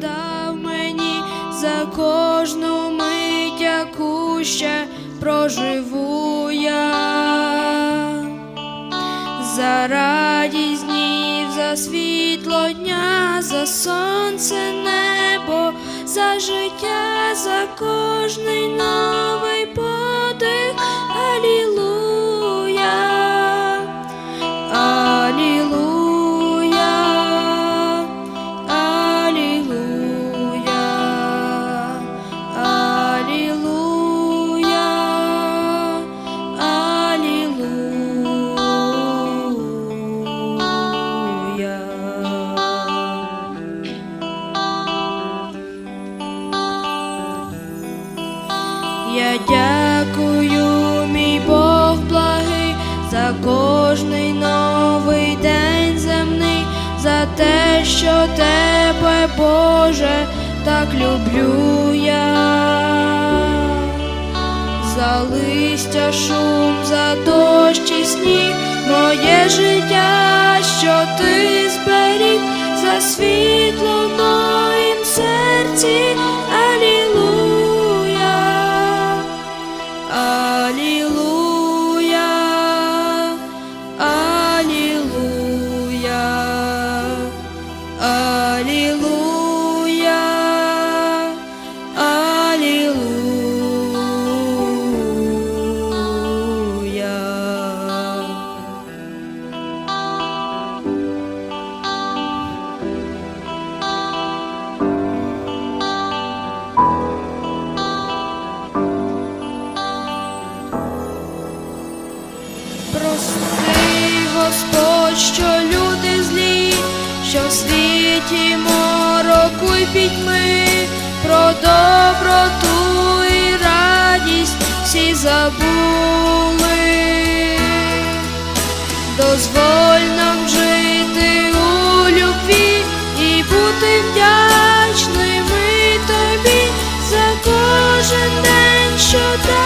дав мені за кожну мить, яку ще проживу я, за радість днів, за світло дня, за сонце небо, за життя, за кожну Я дякую, мій Бог благий, за кожний новий день земний, за те, що тебе, Боже, так люблю я, за листя шум, за дощ і сніг, моє життя, що ти зберіг, за світло пітьми, про доброту і радість всі забули, дозволь нам жити у любві і бути вдячними тобі за кожен день що ти